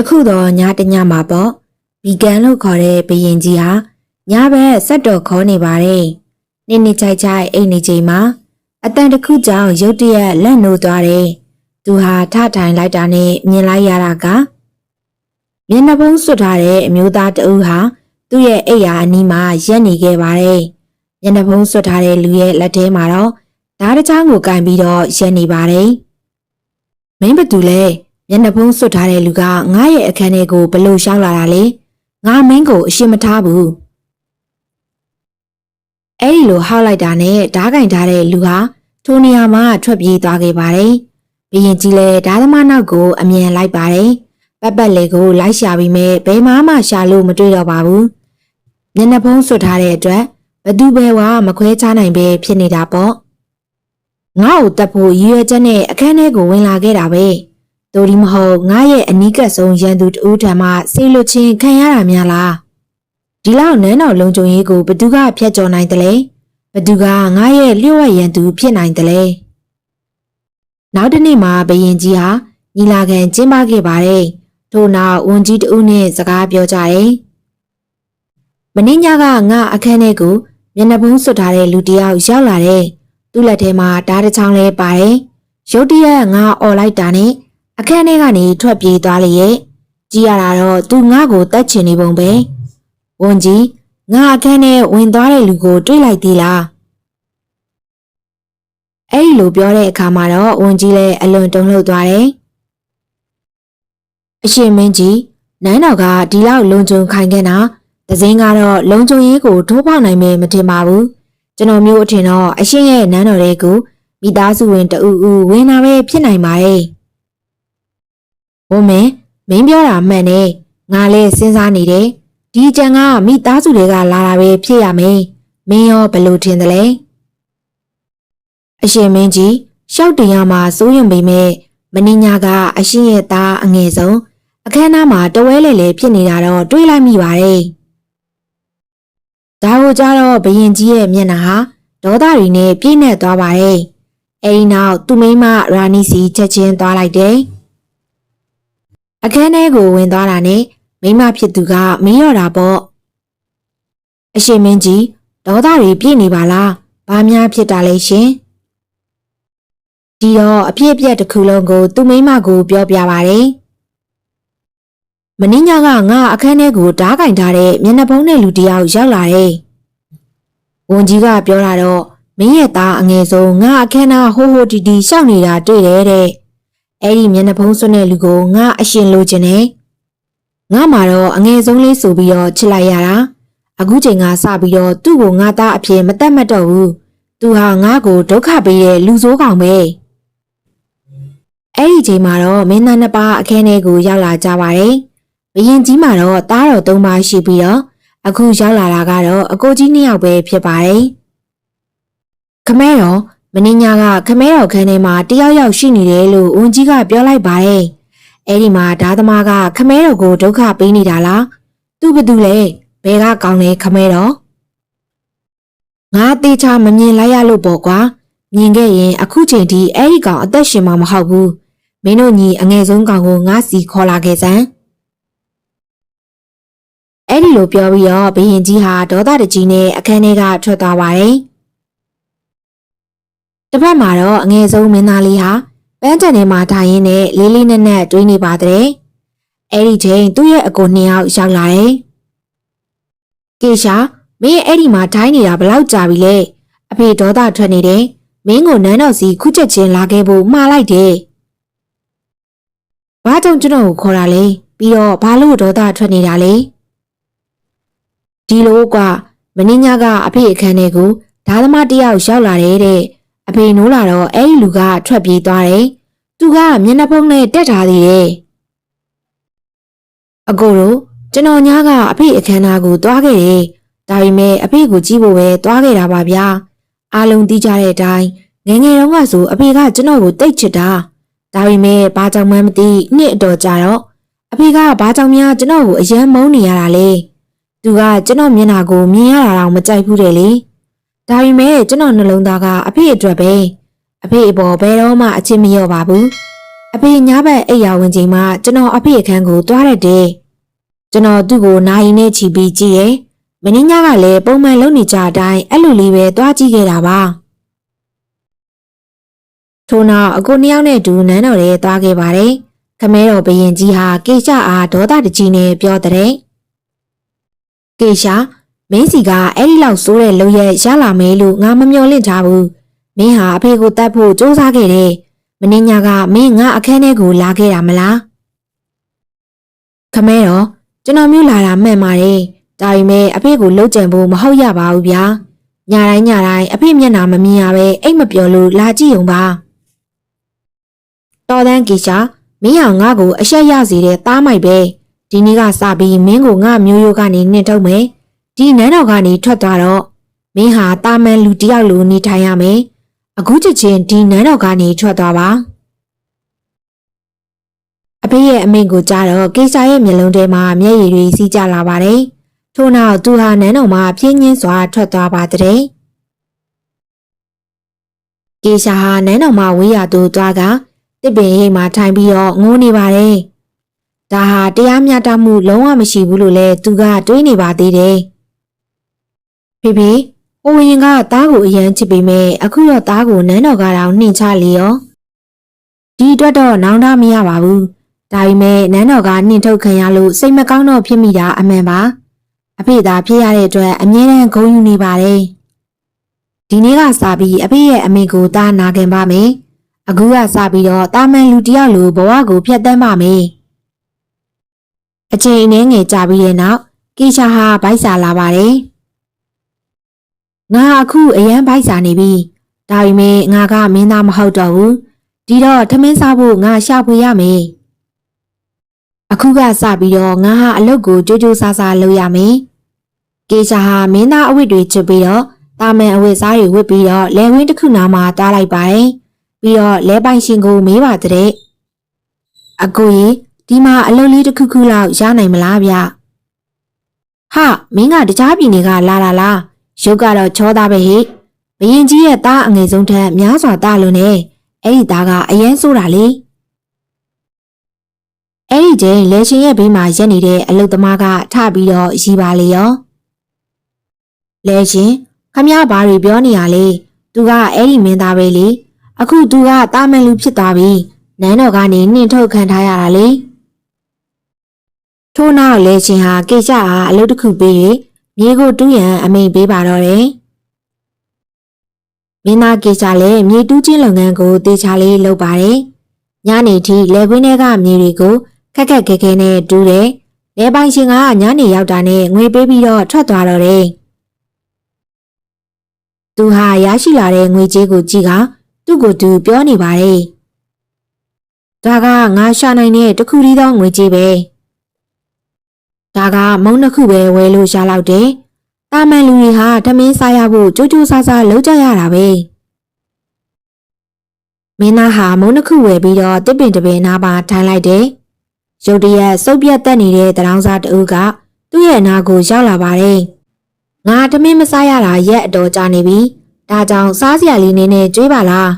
တခုတော့ညတညမှာပေါ့ဗီဂန်လို့ခေါ်တဲ့ဘယင်ကြီးဟာညဘက်ဆက်တော်ခေါ်နေပါတယ်။နေ့နေ့ချိုက်ချိုက်အိတ်နေချိန်မှာအတန်တစ်ခုကြောင့်ရုတ်တရက်လက်နိုးသွားတယ်။သူဟာထထိုင်လိုက်တာနဲ့မြင်လိုက်ရတာကမျက်နှာဖုံးစွတ်ထားတဲ့အမျိုးသားတဦးဟာသူ့ရဲ့အိတ်ရာအနီးမှာရက်နေခဲ့ပါတယ်။မျက်နှာဖုံးစွတ်ထားတဲ့လူရဲ့လက်ထဲမှာတော့ဓာတ်တစ်ချောင်းကိုကင်ပြီးတော့ရက်နေပါတယ်။မင်းဘသူလဲ မျက်နှာဖုံးစွတ်ထားတဲ့လူကငါ့ရဲ့အခန်းထဲကိုဘလို့ရှောက်လာတာလဲ။ငါမင်းကိုအရှင်းမထားဘူး။အဲ့ဒီလိုဟောက်လိုက်တာနဲ့ဓားကင်ထားတဲ့လူဟာထိုနေရာမှာထွက်ပြေးသွားခဲ့ပါတယ်။ဘရင်ကြီးလည်းဓာသမားနောက်ကိုအမြန်လိုက်ပါတယ်။ပတ်ပတ်လေကိုလိုက်ရှာပြီးမဲ့ဘယ်မှမှရှာလို့မတွေ့တော့ပါဘူး။မျက်နှာဖုံးစွတ်ထားတဲ့အတွက်ဘသူပဲဝါမခွဲခြားနိုင်ပဲဖြစ်နေတာပေါ့။ငါ့ကိုတက်ဖို့ရည်ရွယ်ချက်နဲ့အခန်းထဲကိုဝင်လာခဲ့တာပဲ။ တိုဒီမဟုတ်ငါရဲ့အနီးကပ်ဆုံးရန်သူတူထံမှဆေးလွတ်ချင်းခံရတာများလား။ဒီလောက်နန်းတော်လုံခြုံရေးကိုဘသူကဖျက်ကျော်နိုင်တယ်လဲ။ဘသူကငါရဲ့လျှို့ဝှက်ရန်သူဖြစ်နိုင်တယ်လဲ။နောက်တစ်နေ့မှာဘယင်ကြီးဟာညီလာခံကျင်းပခဲ့ပါတယ်။ထို့နောက်ဝန်ကြီးတဦးနဲ့စကားပြောကြတယ်။မင်းညကငါအခန်းထဲကိုမျက်နှာဖုံးစွတ်ထားတဲ့လူတစ်ယောက်ရောက်လာတယ်။သူ့လက်ထဲမှာဓာတ်တစ်ချောင်းလေးပါတယ်။ရုတ်တရက်ငါអော်လိုက်တာနဲ့ အခန်းထဲကနေထွက်ပြေးသွားလေရဲ့။ကြည့်ရတာတော့သူငါ့ကိုတတ်ချင်နေပုံပဲ။ဝန်ကြီးငါအခန်းထဲဝင်သွားတဲ့လူကိုတွေ့လိုက်သေးလား။အဲ့ဒီလိုပြောတဲ့အခါမှာတော့ဝန်ကြီးလည်းအလွန်တုန်လှုပ်သွားတယ်။အရှင်မင်းကြီးနန်းတော်ကဒီလောက်လုံခြုံခိုင်ခဲ့တာတစင်းကတော့လုံခြုံရေးကိုထိုးပေါက်နိုင်မယ်မထင်ပါဘူး။ကျွန်တော်မျိုးအထင်တော့အရှင်ရဲ့နန်းတော်တွေကိုမိသားစုဝင်တအူအူဝင်လာပဲဖြစ်နိုင်ပါရဲ့။ ဘုံမင်းမင်းပြောတာမှန်တယ်။ငါလည်းစဉ်းစားနေတယ်။ဒီကြံကမိသားစုတွေကလာတာပဲဖြစ်ရမယ်။မင်းရောဘယ်လိုထင်သလဲ။အရှင်မင်းကြီးရှောက်တင်ရမှာစိုးရင်ပေမဲ့မင်းညာကအရှင်ရဲ့သားအငယ်ဆုံးအခမ်းအနားမှာတဝဲလေလေဖြစ်နေတာတော့တွေးလိုက်မိပါတယ်။ဒါကိုကြတော့ဘရင်ကြီးရဲ့မျက်နှာဟာဒေါသတွေနဲ့ပြည့်နေသွားပါတယ်။အဲဒီနောက်သူမိမရာနီစီချက်ချင်းသွားလိုက်တယ်။ အခန်းထဲကိုဝင်သွားတာနဲ့မိမဖြစ်သူကမင်းရော်တာပေါ့။အရှင်မင်းကြီးဒေါသတွေပြည့်နေပါလား။ဘာများဖြစ်တာလဲရှင်။ဒီတော့အဖြစ်အပျက်တစ်ခုလုံးကို သူမိမကိုပြောပြပါတယ်။မင်းညကငါအခန်းထဲကိုဓားကင်ထားတဲ့မျက်နှာဖုံးတဲ့လူတစ်ယောက်ရောက်လာတယ်။ဝန်ကြီးကပြောတာတော့မင်းရဲ့သားအငယ်ဆုံးငါအခန်းသားဟိုးဟိုးတီတီရှောက်နေတာတွေ့တယ်တဲ့။ အဲ့ဒီမျက်နှာဖုံးစွန်းတဲ့လူကိုငါအရှင်လိုချင်တယ်။ငါမှတော့အငယ်ဆုံးလေးဆိုပြီးတော့ချစ်လိုက်ရတာ။အခုချိန်ကစပြီးတော့သူ့ကိုငါသားအဖြစ်မတတ်မှတ်တော့ဘူး။သူဟာငါ့ကိုဒုက္ခပေးတဲ့လူဆိုးကောင်ပဲ။အဲ့ဒီချိန်မှာတော့မင်းသားနှစ်ပါးအခန်းထဲကိုရောက်လာကြပါတယ်။ဘရင်ကြီးမှာတော့သားတော်သုံးပါးရှိပြီးတော့အခုရောက်လာတာကတော့အကိုကြီးနှစ်ယောက်ပဲဖြစ်ပါတယ်။ခမဲတော် မင်းညာကခမဲတော်ခန်းထဲမှာတယောက်ယောက်ရှိနေတယ်လို့ဝန်ကြီးကပြောလိုက်ပါတယ်။အဲ့ဒီမှာဓာသမားကခမဲတော်ကိုဒုက္ခပေးနေတာလား။သူ့ဘသူလဲဘယ်ကကောင်းလဲခမဲတော်။ငါတေချာမမြင်လိုက်ရလို့ပေါ့ကွာ။မြင်ခဲ့ရင်အခုချိန်ထိအဲ့ဒီကောင်အသက်ရှင်မှာမဟုတ်ဘူး။မင်းတို့ညီအငယ်ဆုံးကောင်ကိုငါစီခေါ်လာခဲ့စမ်း။အဲ့ဒီလိုပြောပြီးတော့ဘရင်ကြီးဟာဒေါသတကြီးနဲ့အခန်းထဲကထွက်သွားပါတယ်။ တစ်ဖက်မှာတော့အငယ်ဆုံးမင်းသားလေးဟာပန်းချန်ထဲမှာထိုင်ရင်းနဲ့လေးလေးနက်နက်တွေးနေပါတဲ့။အဲ့ဒီချိန်သူ့ရဲ့အကိုနှစ်ယောက်ရောက်လာတယ်။ကေရှာမင်းအဲ့ဒီမှာထိုင်နေတာဘလောက်ကြာပြီလဲ။အဖေဒေါသထွက်နေတယ်။မင်းကိုနန်းတော်စီခုချက်ချင်းလာခဲ့ဖို့မှားလိုက်တယ်။ဘာကြောင့်ကျွန်တော်ကိုခေါ်တာလဲ။ပြီးတော့ဘာလို့ဒေါသထွက်နေတာလဲ။ဒီလိုကမင်းညာကအဖေအခန်းထဲကိုဓာသမားတယောက်ရောက်လာတယ်တဲ့ အဖေနိုးလာတော့အဲ့ဒီလူကထွက်ပြေးသွားတယ်။သူကမျက်နှာဖုံးနဲ့တက်ထားသေးတယ်။အကိုတို့ကျွန်တော်ညာကအဖေအခန်းသားကိုသွားခဲ့တယ်။ဒါပေမဲ့အဖေကိုကြည့်ဖို့ပဲသွားခဲ့တာပါဗျာ။အားလုံးသိကြတဲ့အတိုင်းငယ်ငယ်တုန်းကဆိုအဖေကကျွန်တော်ကိုတိတ်ချစ်တာ။ဒါပေမဲ့ဘာကြောင့်မှမသိနှစ်အတော်ကြာတော့အဖေကဘာကြောင့်များကျွန်တော်ကိုအယမ်းမုန်းနေရတာလဲ။သူကကျွန်တော်မျက်နှာကိုမြင်ရတာတော့မကြိုက်ဘူးတယ်လေ။ ဒါပေမဲ့ကျွန်တော်နှလုံးသားကအဖေအတွက်ပဲ။အဖေအပေါ်ဘယ်တော့မှအချစ်မလျော့ပါဘူး။အဖေညဘက်အိပ်ယာဝင်ချိန်မှာကျွန်တော်အဖေအခန်းကိုတွားရက်တယ်ကျွန်တော်သူ့ကိုနာရီနဲ့ချီပြီးကြည့်ရဲ့မင်းညကလည်းပုံမှန်လုပ်နေကြအတိုင်းအဲ့လိုလေးပဲတွားကြည့်ခဲ့တာပါထို့နောက်အကိုနှစ်ယောက်နဲ့အတူနန်းတော်ထဲသွားခဲ့ပါတယ်ခမဲတော်ဘရင်ကြီးဟာကေရှာအားဒေါသတကြီးနဲ့ပြောတဲ့ကေရှာ မင်းစီကအဲ့ဒီလောက်ဆိုးတဲ့လုံရက်ရလာမယ်လို့ငါမမျှော်လင့်ထားဘူးမင်းဟာအဖေကိုတတ်ဖို့စူးစမ်းခဲ့တယ်မင်းညာကမင်းငါအခန်းထဲကိုလာခဲ့တာမလားခမဲတော်ကျွန်တော်မျိုးလာတာမှန်ပါတယ်ဒါပေမဲ့အဖေကိုလှုပ်ကြံဖို့မဟုတ်ရပါဘူးဗျာညတိုင်းညတိုင်းအဖေမျက်နှာမမြင်ရပဲအိတ်မပြောလို့လာကြည့်ုံပါတော်တန်းကီရှာမင်းဟာငါ့ကိုအရှက်ရစေတဲ့သားမိုက်ပဲဒီနေ့ကစပြီးမင်းကိုငါမျိုးရိုးကနေနှင်ထုတ်မယ် ဒီနန်းတော်ကနေထွက်သွားတော့မင်းဟာတာမန်လူတစ်ယောက်လိုနေထိုင်ရမယ်အခုချက်ချင်းဒီနန်းတော်ကနေထွက်သွားပါအဖေရဲ့အမိန့်ကိုကြားတော့ကိစ္စရဲ့မျက်လုံးထဲမှာမျက်ရည်တွေစီးကျလာပါတယ်ထို့နောက်သူဟာနန်းတော်မှာပြင်းရင်းစွာထွက်သွားပါတဲ့ကိစ္စဟာနန်းတော်မှာဝေးရသူသွားကတစ်ပင်ရိပ်မှာထိုင်ပြီးတော့ငိုးနေပါတယ်ဒါဟာတရားမျှတမှုလုံးဝမရှိဘူးလို့လဲသူကတွေးနေပါသေးတယ် ဖေဖေဟိုရင်ကသားကိုအရန်ချစ်ပေမဲ့အခုတော့သားကိုနန်းတော်ကတောင်နှင်ချလေရောဒီအတွက်တော့နောင်တမရပါဘူးဒါပေမဲ့နန်းတော်ကနှင်ထုတ်ခံရလို့စိတ်မကောင်းတော့ဖြစ်မိတာအမှန်ပါအဖေသာဖြစ်ရတဲ့အတွက်အမြဲတမ်းဂုဏ်ယူနေပါတယ်ဒီနေ့ကစပြီးအဖေရဲ့အမေကိုသားနာခံပါမယ်အခုကစပြီးတော့တာမန်လူတယောက်လိုဘဝကိုဖျက်ဆီးပါမယ်အချိန်အနည်းငယ်ကြာပြီးတဲ့နောက်ကီရှာဟာဗိုက်စာလာပါတယ် ငါအခုအရန်ဗိုက်စာနေပြီဒါပေမဲ့ငါကမင်းသားမဟုတ်တော့ဘူးဒီတော့ထမင်းစားဖို့ငါရှာဖွေရမယ်အခုကစပြီးတော့ငါဟာအလုပ်ကိုကြိုးကြိုးစားစားလုပ်ရမယ်ကေရှာဟာမင်းသားအဝတ်တွေချွတ်ပြီးတော့တာမန်အဝတ်စားတွေဝတ်ပြီးတော့လယ်ဝင်းတစ်ခုနာမှာတားလိုက်ပါတယ်ပြီးတော့လဲပိုင်ရှင်ကိုမေးပါတဲ့အကိုကြီးဒီမှာအလုပ်လေးတစ်ခုခုလောက်ရနိုင်မလားဗျဟာမင်းကတခြားပြည်နယ်ကလာတာလား ရုပ်ကတော့ချောသားပဲဟိဘရင်ကြီးရဲ့သားအငယ်ဆုံးထက်များစွာသားလို့နဲ့အဲ့ဒီသားကအရန်ဆိုးတာလေအဲ့ဒီချိန်လေရှင်ရဲ့ဘေးမှာရက်နေတဲ့အလုတ်သမားကထပြီးတော့ရီပါလေရောလေရှင်ခမရဘာတွေပြောနေရလဲသူကအဲ့ဒီမင်းသားပဲလေအခုသူကတာမန်လူဖြစ်သွားပြီနန်းတော်ကနေနှင်ထုတ်ခံထားရတာလေထို့နောက်လေချင်းဟာကိစ္စဟာအလုပ်တစ်ခုပေး၍ မြေကိုတူးရန်အမိန်ပေးပါတော့တယ်မင်းသားကိစ္စလည်းမြေတူးချင်းလုပ်ငန်းကိုတေချာလေးလုပ်ပါတယ်ညနေထိလေခွင်းထဲကမြေတွေကိုခက်ခက်ခဲခဲနဲ့တူးတယ်လေပိုင်ရှင်ကညနေရောက်တာနဲ့ငွေပေးပြီးတော့ထွက်သွားတော့တယ်သူဟာရရှိလာတဲ့ငွေကြေးကိုကြည့်ကသူ့ကိုသူပြောနေပါတယ်။ဒါကငါရှာနိုင်တဲ့တခုတည်းသောငွေကြေးပဲ။ ဒါကမုံနှစ်ခုပဲဝယ်လို့ရှာလောက်တယ်။တာမန်လူတွေဟာထမင်းစားရဖို့ကြိုးကြိုးစားစားလုပ်ကြရတာပဲ။မင်းသားဟာမုံနှစ်ခုဝယ်ပြီးတော့တစ်ပင်တစ်ပင်နားပါထိုင်လိုက်တယ်။ရုတ်တရက်စုပ်ပြတ်တက်နေတဲ့တရောင်းစားတဦးကသူ့ရဲ့နာကိုရောက်လာပါတယ်။ငါထမင်းမစားရတာရက်အတော်ကြာနေပြီ။ဒါကြောင့်စားစရာလေးနည်းနည်းကြွေးပါလား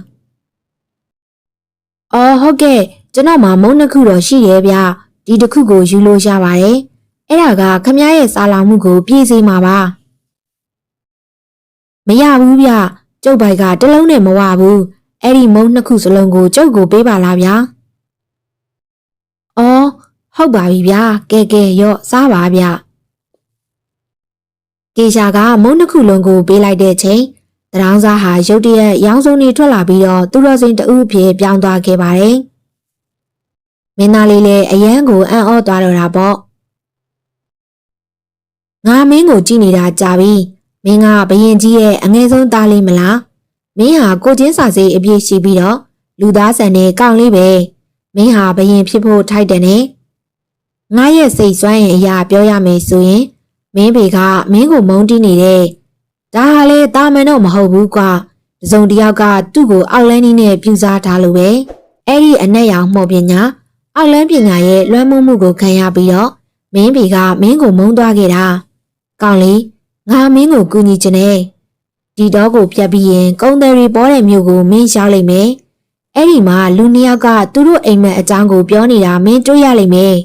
။အော်ဟုတ်ကဲ့ကျွန်တော်မှမုံနှစ်ခုတော့ရှိရဲ့ဗျ။ဒီတစ်ခုကိုယူလို့ရပါတယ်။ အဲ့ဒါကခမရဲ့စားလောင်မှုကိုပြည့်စေမှာပါ။မရဘူးဗျ။ကျုပ်ပိုက်ကတလုံးနဲ့မဝဘူး။အဲ့ဒီမုံနှစ်ခုစလုံးကိုကျုပ်ကိုပေးပါလားဗျာ။အော်ဟုတ်ပါပြီဗျာ။ကဲကဲရော့စားပါဗျ။ကေရှာကမုံနှစ်ခုလုံးကိုပေးလိုက်တဲ့ချိန်တရောင်းစားဟာရုတ်တရက်ရောင်းစုံနေထွက်လာပြီးတော့သူတော်စင်တဦးဖြစ်ပြောင်းသွားခဲ့ပါတယ်။မင်းသားလေးလည်းအယမ်းကိုအံ့ဩသွားတော့တာပေါ့။ ငါမင်းကိုကြည့်နေတာကြာပြီ။မင်းကဘရင်ကြီးရဲ့အငယ်ဆုံးသားလေးမလား။မင်းဟာကိုချင်းစာစိတ်အပြည့်ရှိပြီးတော့လူသားဆန်တဲ့ကောင်းလေးပဲ။မင်းဟာဘရင်ဖြစ်ဖို့ထိုက်တယ်နဲ့။ငါရဲ့စိတ်ဆွမ်းရင်အရာပြောရမယ်ဆိုရင်မင်းဖေကမင်းကိုမုန်းတီးနေတဲ့ဒါဟာလေတာမန်တော့မဟုတ်ဘူးကွာတစုံတယောက်ကသူ့ကိုအောက်လန်းနီးနဲ့ပြူစားထားလို့ပဲအဲ့ဒီအနက်ရောင်မှုပညာအောက်လန်းပညာရဲ့လွှမ်းမိုးမှုကိုခံရပြီးတော့မင်းဖေကမင်းကိုမုန်းသွားခဲ့တာ ကောင်းလေငါမင်းကိုကူညီချင်တယ်ဒီတော့ကိုပြတ်ပြီးရင်ကုံတယ်ရီပေါ်တဲ့မြို့ကိုမင်းရောက်လိမ့်မယ်အအဲ့ဒီမှာလူနှစ်ယောက်ကသူတို့အိမ်မက်အကြောင်းကိုပြောနေတာမင်းတွေ့ရလိမ့်မယ်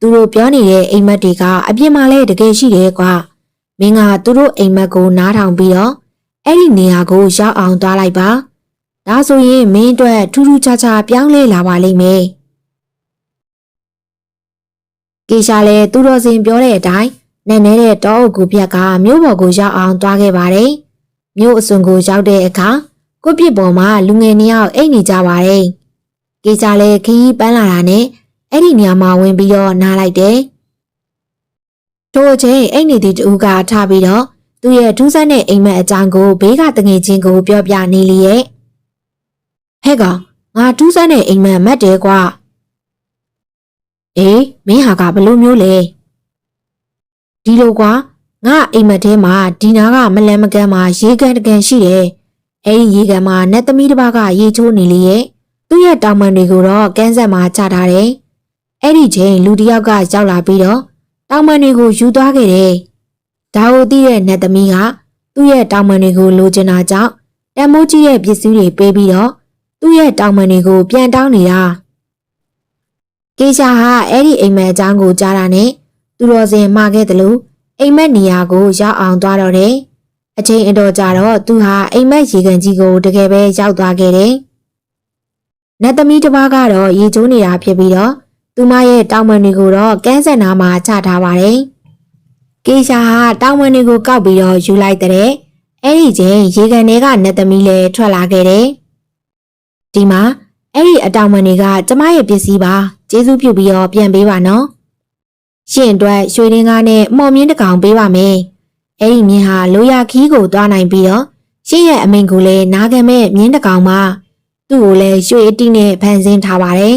သူတို့ပြောနေတဲ့အိမ်မက်တွေကအပြစ်မှလည်းတကယ်ရှိတယ်ကွာမင်းကသူတို့အိမ်မက်ကိုနားထောင်ပြီးတော့အဲ့ဒီနေရာကိုရောက်အောင်သွားလိုက်ပါဒါဆိုရင်မင်းအတွက်ထူးထူးခြားခြားပြောင်းလဲလာပါလိမ့်မယ်ကေရှာလည်းသူတော်စင်ပြောတဲ့အတိုင်း နဲ့နေတဲ့တောအုပ်ကူပြက်ကမြို့ပေါ်ကိုရောက်အောင်သွားခဲ့ပါတယ်မြို့အစွန်ကိုရောက်တဲ့အခါကိုပြစ်ပေါ်မှာလူငယ်နှစ်ယောက်အိတ်နေကြပါတယ်ကေရှာလည်းခရီးပန်းလာတာနဲ့အဲ့ဒီနေရာမှာဝင်ပြီးတော့နားလိုက်တယ်ထိုအချိန်အိတ်နေသည့်တူကထပြီးတော့သူ့ရဲ့ထူးဆန်းတဲ့အိမ်မက်အကြောင်းကိုဘေးကတငယ်ချင်းကိုပြောပြနေလေရဲ့ဟဲ့ကောင်ငါထူးဆန်းတဲ့အိမ်မက်မတ်တယ်ကွာအေးမင်းဟာကဘလို့မျိုးလဲ ဒီလိုကွာငါအိမ်မက်ထဲမှာဒီနာကမလန်မကန်းမှာရေကန်တကန်ရှိတယ်အဲ့ဒီရေကန်မှာနတ်သမီးတစ်ပါးကရေချိုးနေလေရဲ့သူ့ရဲ့တောင်ပန်တွေကိုတော့ကန်းဆက်မှာချထားတယ်အဲ့ဒီချိန်လူတစ်ယောက်ကရောက်လာပြီးတော့တောင်ပန်တွေကိုယူသွားခဲ့တယ်ဒါကိုသိတဲ့နတ်သမီးကသူ့ရဲ့တောင်ပန်တွေကိုလိုချင်တာကြောင့်တန်မိုးကြီးရဲ့ပစ္စည်းတွေပေးပြီးတော့သူ့ရဲ့တောင်ပန်တွေကိုပြန်တောင်းနေတာကေရှာဟာအဲ့ဒီအိမ်မက်အကြောင်းကိုကြားတာနဲ့ သူတော်စင်မှာခဲ့တယ်လို့အိမ်မက်နေရာကိုရောက်အောင်သွားတော့တယ်အချိန်အတော်ကြာတော့သူဟာအိမ်မက်ရေကန်ကြီးကိုတကယ်ပဲရောက်သွားခဲ့တယ်နတ်သမီးတစ်ပါးကတော့ရေချိုးနေတာဖြစ်ပြီးတော့သူမရဲ့တောင်ပန်တွေကိုတော့ကန်းဆက်နာမှာချထားပါတယ်ကေရှာဟာတောင်ပန်တွေကိုကောက်ပြီးတော့ယူလိုက်တဲ့အဲ့ဒီချိန်ရေကန်တွေကနတ်သမီးလည်းထွက်လာခဲ့တယ်ဒီမှာအဲ့ဒီအတောင်ပန်တွေကကျမရဲ့ပစ္စည်းပါကျေးဇူးပြုပြီးတော့ပြန်ပေးပါနော် ရှင်အတွက်ရွှေရင်းကားနဲ့မော်မြင်းတစ်ကောင်ပေးပါမယ်အဲ့ဒီမြင်းဟာလိုရာခီးကိုသွားနိုင်ပြီးတော့ရှင်ရဲ့အမိန်ကိုလည်းနားခံမဲ့မြင်းတစ်ကောင်မှသူ့ကိုလည်းရွှေအတိနဲ့ဖန်ဆင်းထားပါတယ်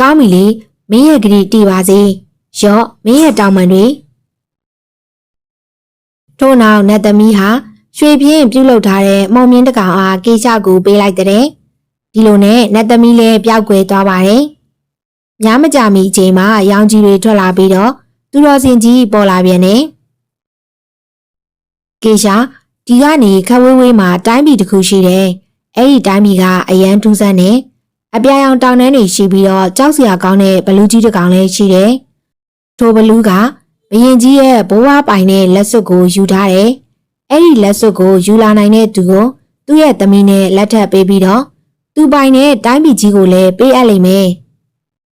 ကောင်းပြီလေမင်းရဲ့ဂရီတီပါစေရော့မင်းရဲ့တောင်ပန်တွေထို့နောက်နတ်သမီးဟာရွှေပြင်းပြုတ်လုထားတဲ့မုံမြင့်တကောင်အားကေချကိုပေးလိုက်တဲ့ဒီလိုနဲ့နတ်သမီးလည်းပျောက်ကွယ်သွားပါတယ် ညမကြမီအချိန်မှာရောင်ကြီးတွေထွက်လာပြီးတော့သူတော်စင်ကြီးပေါ်လာပြန်တယ်ကေရှာဒီကနေခက်ဝေးဝေးမှာတိုင်းပြည်တစ်ခုရှိတယ်အဲ့ဒီတိုင်းပြည်ကအရန်ထူးဆန်းတယ်အပြာရောင်တောင်တန်းတွေရှိပြီးတော့ကြောက်စရာကောင်းတဲ့ဘလူးကြီးတစ်ကောင်လည်းရှိတယ်ထိုဘလူးကဘရင်ကြီးရဲ့ဘိုးဘွားပိုင်တဲ့လက်စွပ်ကိုယူထားတယ်အဲ့ဒီလက်စွပ်ကိုယူလာနိုင်တဲ့သူကိုသူ့ရဲ့သမီးနဲ့လက်ထပ်ပေးပြီးတော့သူပိုင်တဲ့တိုင်းပြည်ကြီးကိုလည်းပေးအပ်လိမ့်မယ်။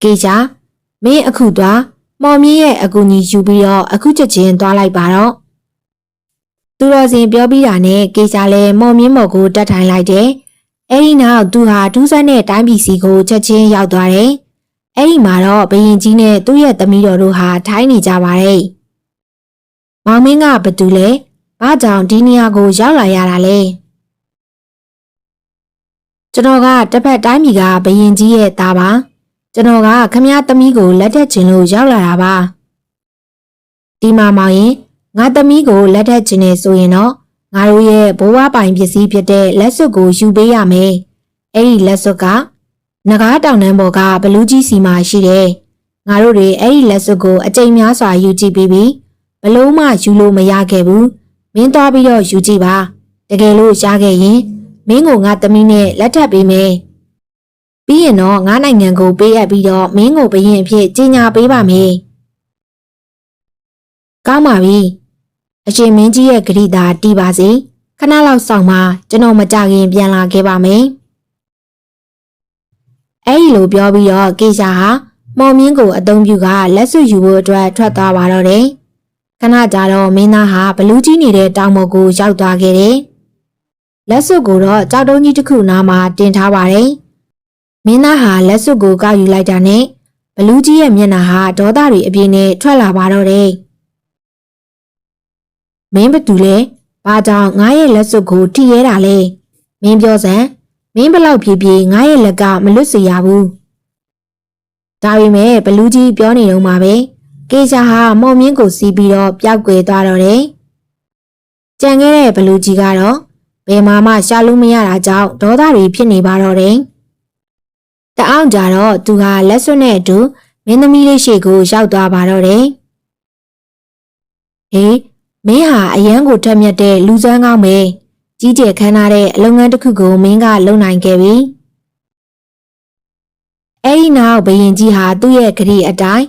ကေချာမင်းအခုသွားမော်မြင့်ရဲ့အကူကြီးယူပြီးတော့အခုချက်ချင်းသွားလိုက်ပါတော့။သူတော်စင်ပြောပြီးတာနဲ့ကေချာလည်းမော်မြင့်မော်ကိုတက်ထိုင်လိုက်တယ်။အဲ့ဒီနောက်သူဟာဒူးဆန်းတဲ့တိုင်းပြည်စီကိုချက်ချင်းရောက်သွားတယ်။အဲ့ဒီမှာတော့ဘရင်ကြီးနဲ့သူ့ရဲ့သမီးတော်တို့ဟာထိုင်းနေကြပါတယ်။မောင်မင်းကဘသူလဲ။ဘာကြောင့်ဒီနေရာကိုရောက်လာရတာလဲကျွန်တော်ကတစ်ဖက်တိုင်းပြည်ကဘရင်ကြီးရဲ့သားပါ ကျွန်တော်ကခမည်းသမီးကိုလက်ထက်ခြင်းလို့ရောက်လာတာပါဒီမှာမောင်ရင်ငါသမီးကိုလက်ထက်ခြင်းနေဆိုရင်တော့ငါတို့ရဲ့ဘိုးဘွားပိုင်ပစ္စည်းဖြစ်တဲ့လက်စွပ်ကိုယူပေးရမယ်အဲ့ဒီလက်စွပ်ကငကားတောင်တန်းပေါ်ကဘလူးကြီးစီမှာရှိတယ်ငါတို့တွေအဲ့ဒီလက်စွပ်ကိုအကြိမ်များစွာယူကြည့်ပြီးပြီဘလို့မှယူလို့မရခဲ့ဘူးမင်းသွားပြီးတော့ယူကြည့်ပါတကယ်လို့ရှားခဲ့ရင်မင်းကိုငါသမီးနဲ့လက်ထပ်ပေးမယ် ပြီးရင်တော့ငါနိုင်ငံကိုပေးအပ်ပြီးတော့မင်းကိုဘရင်အဖြစ်ကြီးညာပေးပါမယ်ကောင်းပါပြီအရှင်မင်းကြီးရဲ့ဂရိတာတီးပါစေခဏလောက်ဆောင်မှကျွန်တော်မကြခင်ပြန်လာခဲ့ပါမယ်အဲ့ဒီလိုပြောပြီးတော့ကေရှာဟာမော်မြင်းကိုအသုံးပြုကလက်စွပ်ယူဖို့အတွက်ထွက်သွားပါတော့တယ်ခဏကြာတော့မင်းသားဟာဘလူးကြီးနေတဲ့တောင်ပေါ်ကိုရောက်သွားခဲ့တယ်။လက်စွပ်ကိုတော့ကြောက်တုံးကြီးတစ်ခုနားမှာတင်ထားပါတယ်။ မင်းသားဟာလက်စွပ်ကိုကောက်ယူလိုက်တာနဲ့ဘလူးကြီးရဲ့မျက်နှာဟာဒေါသတွေအပြင်းနဲ့ထွက်လာပါတော့တယ်။မင်းဘသူလဲ။ဘာကြောင့်ငါရဲ့လက်စွပ်ကိုထိရဲတာလဲ။မင်းပြောစမ်းမင်းဘလောက်ဖြည်းဖြည်းငါရဲ့လက်ကမလွတ်စေရဘူး။ဒါပေမဲ့ဘလူးကြီးပြောနေတော့မှာပဲ။ကေချာဟာမော်မြင့်ကိုစီးပြီးတော့ပျောက်ကွယ်သွားတော့တယ်။ကြံခဲ့တဲ့ဘလူကြီးကတော့ဘယ်မှာမှရှာလို့မရတာကြောင့်ဒေါသတွေဖြစ်နေပါတော့တယ်။ တအောင်ကြတော့သူဟာလက်စွပ်နဲ့အတူမင်းသမီးလေးရှိကိုရောက်သွားပါတော့တယ်။ဟေးမင်းဟာအရန်ကိုထက်မြက်တဲ့လူစမ်းကောင်းပဲကြီးကျယ်ခမ်းနားတဲ့အလုပ်ငန်းတစ်ခုကိုမင်းကလုပ်နိုင်ခဲ့ပြီအဲ့ဒီနောက်ဘယင်ကြီးဟာသူ့ရဲ့ဂရီအတိုင်း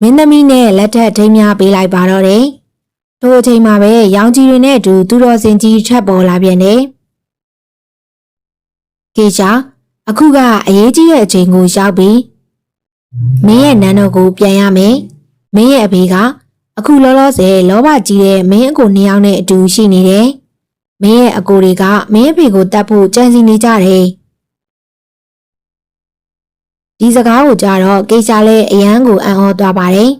မင်းသမီးနဲ့လက်ထက်ထိမ်းများပေးလိုက်ပါတော့တယ်ထိုအချိန်မှာပဲရောင်ကြီးတွေနဲ့အတူသူတော်စင်ကြီးထပ်ပေါ်လာပြန်တယ်ကေချာ အခုကအရေးကြီးတဲ့အချိန်ကိုရောက်ပြီမင်းရဲ့နန်းတော်ကိုပြန်ရမယ်မင်းရဲ့အဖေကအခုလောလောဆယ်လောဘကြီးတဲ့မင်းအကိုနှစ်ယောက်နဲ့အတူရှိနေတယ်မင်းရဲ့အကိုတွေကမင်းအဖေကိုတတ်ဖို့ကြံစီနေကြတယ်ဒီစကားကိုကြားတော့ကေချာလည်းအယမ်းကိုအံ့ဩသွားပါတယ်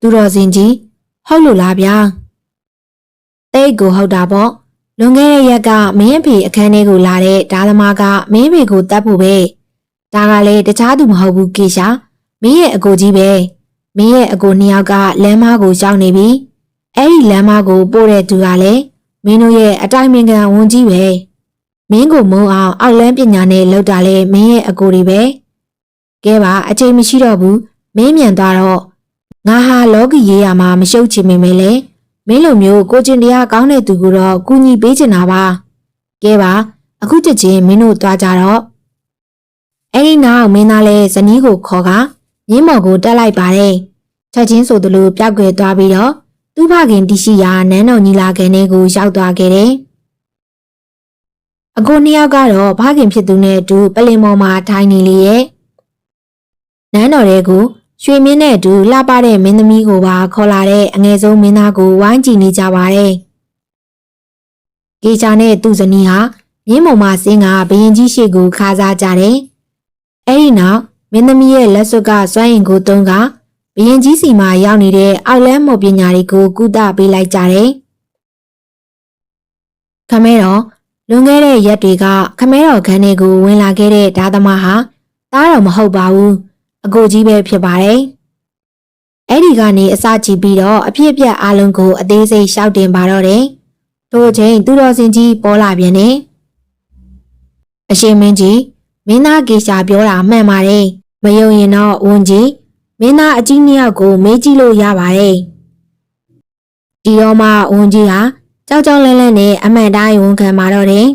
သူတော်စင်ကြီးဟုတ်လို့လားဗျာတိတ်ကိုဟုတ်တာပေါ့ လွန်ခဲ့တဲ့ရက်ကမင်းအဖေအခန်းထဲကိုလာတဲ့ဓာသမားကမင်းအဖေကိုတတ်ဖို့ပဲဒါကလည်းတခြားသူမဟုတ်ဘူးကေရှာမင်းရဲ့အကိုကြီးပဲမင်းရဲ့အကိုနှစ်ယောက်ကလမ်းမကိုရောက်နေပြီအဲ့ဒီလမ်းမကိုပို့တဲ့သူကလည်းမင်းတို့ရဲ့အတိုင်းမင်ကန်ဝန်ကြီးပဲမင်းကိုမုံအောင်အောက်လန်းပညာနဲ့လောက်တာလဲမင်းရဲ့အကိုတွေပဲကဲပါအချိန်မရှိတော့ဘူးမင်းမြန်သွားတော့ငါဟာလောကီရေးရမှာမရှုပ်ချင်မိမေလေ မင်းလိုမျိုးကိုကျင်တရားကောင်းတဲ့သူကိုတော့ကူညီပေးချင်တာပါကဲပါအခုချက်ချင်းမင်းတို့သွားကြတော့အဲ့ဒီနောက်မင်းသားလဲဇနီးကိုခေါ်ကမြင်းမော်ကိုတက်လိုက်ပါတယ်ချက်ချင်းဆိုသလိုပြောက်ွယ်သွားပြီးတော့သူ့ဖခင်တရှိရာနန်းတော်ညီလာခံထဲကိုရောက်သွားခဲ့တယ်အကိုနှစ်ယောက်ကတော့ဖခင်ဖြစ်သူနဲ့အတူပလင်ပေါ်မှာထိုင်နေလေရဲ့နန်းတော်ထဲကို ရွှေမင်းနဲ့အတူလှပတဲ့မင်းသမီးကိုပါခေါ်လာတဲ့အငယ်ဆုံးမင်းသားကိုဝိုင်းကြည့်နေကြပါတယ်။ကေချာနဲ့သူ့ဇနီးဟာမြင်းမုံမဆင်းကဘရင်ကြီးရှိကိုခါစားကြတယ်။အဲဒီနောက်မင်းသမီးရဲ့လက်စွပ်ကစွမ်းရင်ကိုတုံးကဘရင်ကြီးစီမှာရောက်နေတဲ့အောက်လန်းမော်ပညာတွေကိုကုသပေးလိုက်ကြတယ်။ခမဲတော်လွန်ခဲ့တဲ့ရက်တွေကခမဲတော်ခန်းထဲကိုဝင်လာခဲ့တဲ့ဓာသမားဟာတားတော်မဟုတ်ပါဘူး။ အကိုကြီးပဲဖြစ်ပါတယ်။အဲ့ဒီကနေအစကြည့်ပြီးတော့အဖြစ်အပျက်အလုံးကိုအသေးစိတ်ရှောက်တင်ပါတော့တယ်။ထို့အချိန်သူတော်စင်ကြီးပေါ်လာပြန်တယ်။အရှင်မင်းကြီးမင်းသားကေရှာပြောတာမှန်ပါတယ်။မယုံရင်တော့ဝန်ကြီးမင်းသားအကြီးနှစ်ယောက်ကိုမေးကြည့်လို့ရပါတယ်။ဒီတော့မှဝန်ကြီးဟာကြောက်ကြောက်လန့်လန့်နဲ့အမှန်တိုင်းဝန်ခံมาတော့တယ်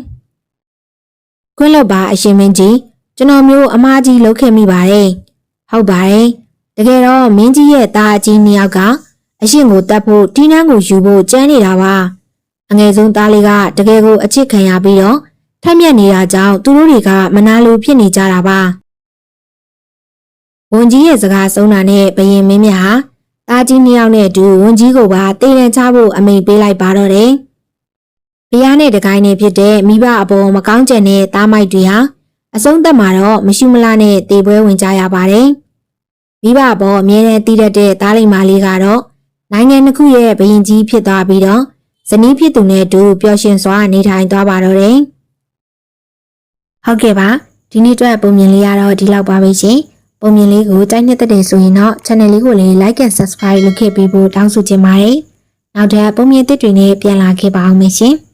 ။ခွင့်လွတ်ပါအရှင်မင်းကြီးကျွန်တော်မျိုးအမားကြီးလုပ်ခဲ့မိပါတယ်။ ဟုတ်ပါတယ်။တကယ်တော့မင်းကြီးရဲ့သားအကြီးနှစ်ယောက်ကအရှင်ကိုတတ်ဖို့တီးနှန်းကိုယူဖို့ကြမ်းနေတာပါ။အငယ်ဆုံးသားလေးကတကယ်ကိုအချစ်ခံရပြီးတော့ထက်မြက်နေတာကြောင့်သူတို့တွေကမနာလိုဖြစ်နေကြတာပါ။ဝန်ကြီးရဲ့စကားဆုံးတာနဲ့ဘယင်မင်းမြတ်ဟာတာကြီးနှစ်ယောက်နဲ့အတူဝန်ကြီးကိုပါတည်ရန်ချဖို့အမိန်ပေးလိုက်ပါတော့တယ်။ဘုရားနဲ့တကိုင်းနဲ့ဖြစ်တဲ့မိဘအပေါ်မကောင်းကြတဲ့သားမိုက်တွေဟာ အဆုံးသက်မှာတော့မရှိမလားနဲ့တေပွဲဝင်ကြရပါတယ်။မိဘအပေါ်အမြဲတမ်းတည်တတ်တဲ့သားလိမ္မာလေးကတော့နိုင်ငံတစ်ခုရဲ့ဘယင်ကြီးဖြစ်သွားပြီးတော့ဇနီးဖြစ်သူနဲ့အတူပျော်ရွှင်စွာနေထိုင်သွားပါတော့တယ်။ဟုတ်ကဲ့ပါဒီနေ့အတွက်ပုံမြင်လေးကတော့ဒီလောက်ပါပဲရှင်။ပုံမြင်လေးကိုတိုက်နှစ်သက်တယ်ဆိုရင်တော့ channel လေးကိုလည်း like and subscribe လုပ်ခဲ့ပေးဖို့တောင်းဆိုချင်ပါတယ်။နောက်ထပ်ပုံမြင်သစ်တွေနဲ့ပြန်လာခဲ့ပါအောင်မယ်ရှင်။